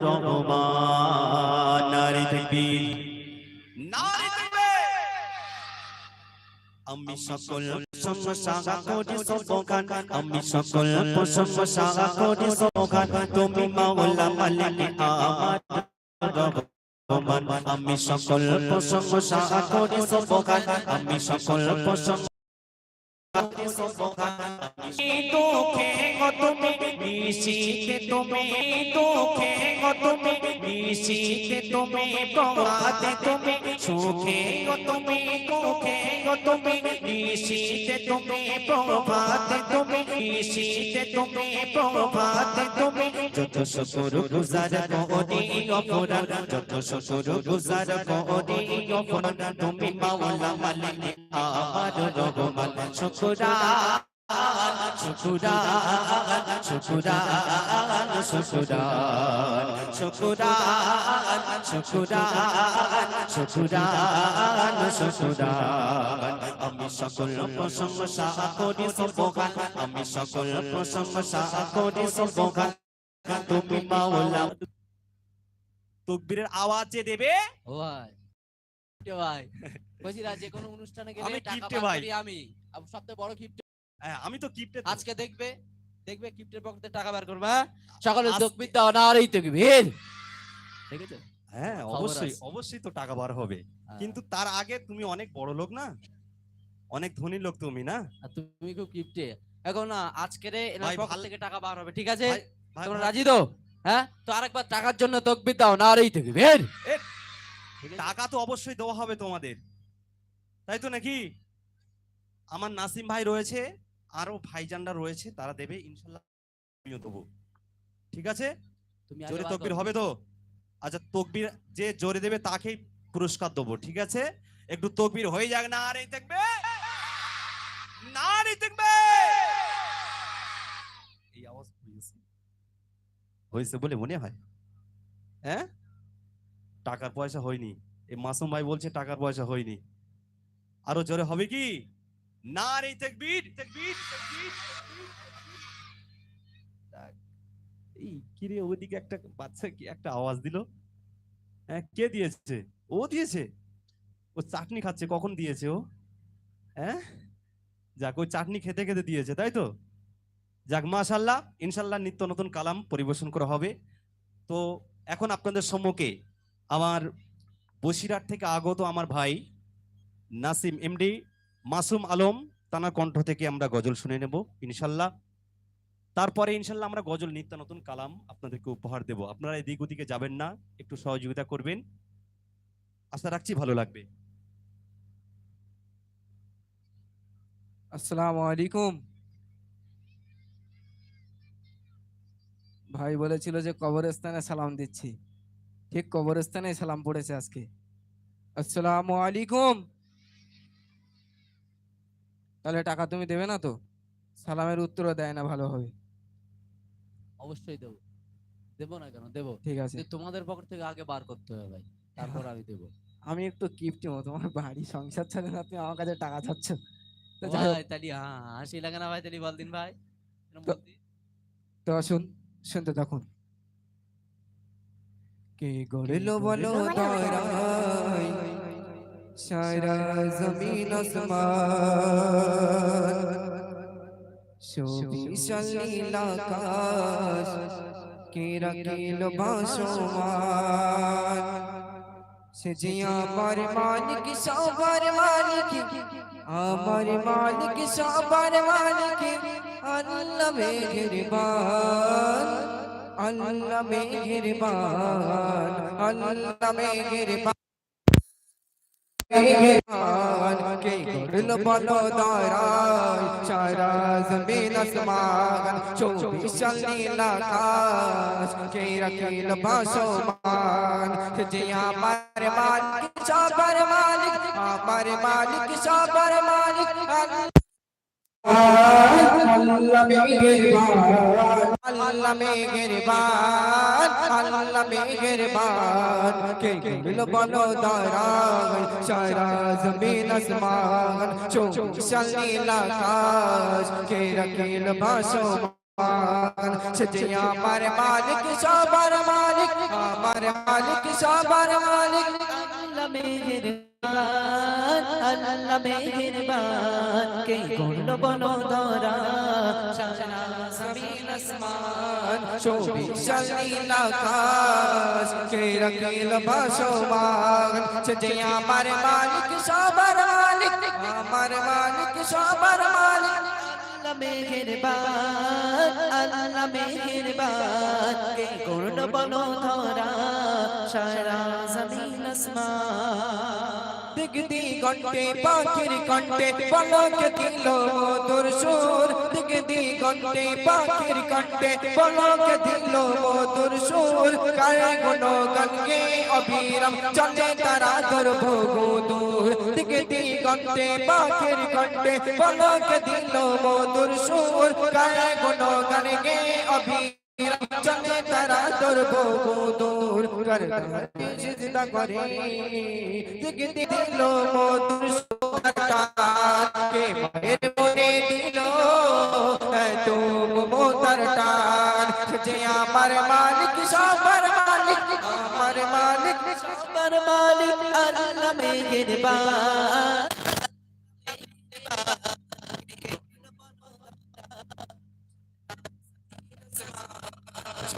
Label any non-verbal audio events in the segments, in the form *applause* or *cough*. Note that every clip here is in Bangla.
রহমান নারী তাকবীর নারী আমি সকল প্রশংসা করি সবখান আমি সকল সবখান তুমি মাওলা মালিক, আমার আমি সকল প্রশংসা করি সবখান আমি সকল প্রশংসা করি তুমি নিশিতে তুমি দুঃখে তুমি নিশিতে তুমি প্রভাতে তুমি সুখে তুমি দুঃখে তুমি নিশিতে তুমি প্রভাতে তুমি নিশিতে তুমি প্রভাতে তুমি যত শুকর গুজার করি অপরাধ যত শুকর গুজার করি অপরাধ তুমি মাওলা মালিক আমার রহমান আমি সকল প্রশংসা করি সবখান আমি সকল প্রশংসা করি সবখান তুমি মাওলা তকবীরের আওয়াজ যে দেবে। ও ভাই। *laughs* বলছি না যে কোনো অনুষ্ঠানে গেলে আমি টাকা কিপ্টে ভাই। আমি। আর সবথেকে বড় কিপ্টে হ্যাঁ, আমি তো কিপ্টে তো। আজকে দেখবে দেখবে কিপ্টের পকেটে টাকা বার করবা সকালে আজকে- দাও না দেখেছ হ্যাঁ খবর অবশ্যই আছে। অবশ্যই তো টাকা বার হবে। হ্যাঁ। কিন্তু তার আগে তুমি অনেক বড় লোক না? অনেক ধনী লোক তুমি না? আর তুমি খুব কিপ্টে এখন না আজকের এনার ভাই, পকেট ভাল- থেকে টাকা বার হবে ঠিক আছে? ভাই, তোমরা ভাই, রাজি তো? হ্যাঁ? তো আরেকবার টাকার জন্য তকবির দাও না আরই তকবীর এ, ঠিক আছে? টাকা তো অবশ্যই দেওয়া হবে তোমাদের। তাই তো নাকি? আমার নাসিম ভাই রয়েছে আরও ভাইজানরা রয়েছে তারা দেবে ইনশাল্লাহ আমিও দেবো। ঠিক আছে? তুমি জোরে তকবির হবে তো? আচ্ছা তকবির যে জোরে দেবে তাকেই পুরস্কার দেবো ঠিক আছে? একটু তকবির হয়ে যাক না আরে দেখবে! না আরে দেখবে! এই আওয়াজ হয়েছে বলে মনে হয়। হ্যাঁ? টাকার পয়সা হয়নি। এই মাসুম ভাই বলছে টাকার পয়সা হয়নি। আরও জোরে হবে কি? না রে তাকবীর তাকবীর। এই কিরে ওদিকে একটা বাচ্চা কি একটা আওয়াজ দিল? হ্যাঁ কে দিয়েছে? ও দিয়েছে? ও চাটনি খাচ্ছে, কখন দিয়েছে ও? হ্যাঁ? যাক ওই চাটনি খেতে খেতে দিয়েছে, তাই তো? যাক, মাশাল্লাহ, ইনশাল্লাহ নিত্য নতুন কালাম পরিবেশন করা হবে। তো এখন আপনাদের সম্মুখে আমার বসিরহাট থেকে আগত আমার ভাই নাসিম এমডি, মাসুম আলম, তানার কণ্ঠ থেকে আমরা গজল শুনে নেব, ইনশাল্লাহ। তারপরে ইনশাল্লাহ আমরা গজল নিত্য নতুন কালাম আপনাদেরকে উপহার দেব। আপনারা এদিক ওদিকে যাবেন না, একটু সহযোগিতা করবেন। আশা রাখছি ভালো লাগবে। আসসালামু আলাইকুম। ভাই বলেছিল যে কবরস্থানে সালাম দিচ্ছি। ঠিক কবরস্থানে সালাম পড়েছে আজকে আসসালামু আলাইকুম তাহলে টাকা তুমি দেবে না তো? সালামের উত্তরও দেয় না ভালোভাবে অবশ্যই দেবো। দেবো না কেন? দেবো। ঠিক আছে। তোমাদের পকেট থেকে আগে বার করতে হবে ভাই। তারপর আমি দেবো। আমি একটু কিপ্টি মতো তোমার বাড়ি সংসার ছাড়ে না তুমি আমার কাছে টাকা চাচ্ছ। তাহলে হ্যাঁ হাসি লাগে না ভাই তাহলে বল দিন ভাই? তো শুন শুনতে তখন কে গড়লো বলো দরাই সারা জমিন আসমান। শোভিশাল নীল আকাশ কে রাখিল ভাসমান? সে যে আমার মালিক সবার মালিক আমার মালিক সবার মালিক আল্লাহ মেহেরবান। আল্লাহ মেহেরবান আল্লাহ মেহেরবান মেহেরবান কে করল বলো দারাই সারা জমিন আসমান চৌবিশ নীল আকাশ কে রাখিল ভাসমান যে আমার মালিক সবার মালিক আমার মালিক সবার মালিক আল্লাহ মেহেরবান আল্লাহ মেহেরবান আল্লাহ মেহেরবান কে গেল বলো দারাই সারা জমিন আসমান চৌবিশ নীল আকাশ কে রাখিল ভাসমান সে যে আমার মালিক সবার মালিক মালিক আমার মালিক সবার মালিক আল্লাহ মেহেরবান। আল্লাহ মেহেরবান, কে করল বলো ধরা সারা জমিন আসমান চৌবিশ নীল আকাশ, কে রাখিল ভাসমান? সে আমার মালিক, সবার মালিক, আমার মালিক, সবার আল্লাহ মেহেরবান আল্লাহ মেহেরবান, কে করল সারা জমিন আসমান দিক দিগন্তে পাখির কণ্ঠে পলক দিল মধুর সুর। দিক দিগন্তে পাখির কণ্ঠে পলক দিল মধুর সুর। কায় গুণ গঙ্গে অবিরাম চলে তারা দুর্ভোগ দূর। দিক দিগন্তে পাখির কণ্ঠে পলক দিল মধুর সুর। কায় গুণ গঙ্গে অবিরাম চলে তারা দুর্ভোগ দূর কর সিজদা করে? জিগতি দিল মধুর আমার মালিক মালিক মালিক, আল্লাহ মেহেরবান সারা জমিন আসমান চৌবিশ নীল আকাশ কে রাখিল ভাসমান যে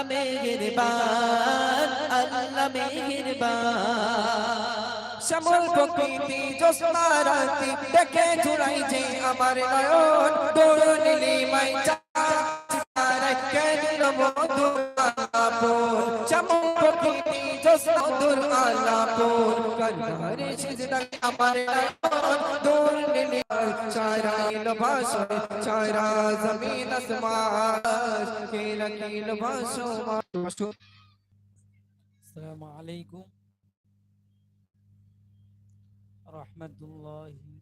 আল্লাহ মেহেরবান আল্লাহ মেহেরবান। শ্যামল প্রকৃতি জ্যোৎস্না রাতি দেখে যে আমার নয়ন দৌড় নীলিমাই চারাই কেন্দ্র মধু আলাপন। শ্যামল প্রকৃতি জ্যোৎস্না দূর আলাপন। আমার নয়ন ভাষো ছায়রা জমিন আসমান কিল কিল ভাষো আসসালামু আলাইকুম রহমতুল্লাহি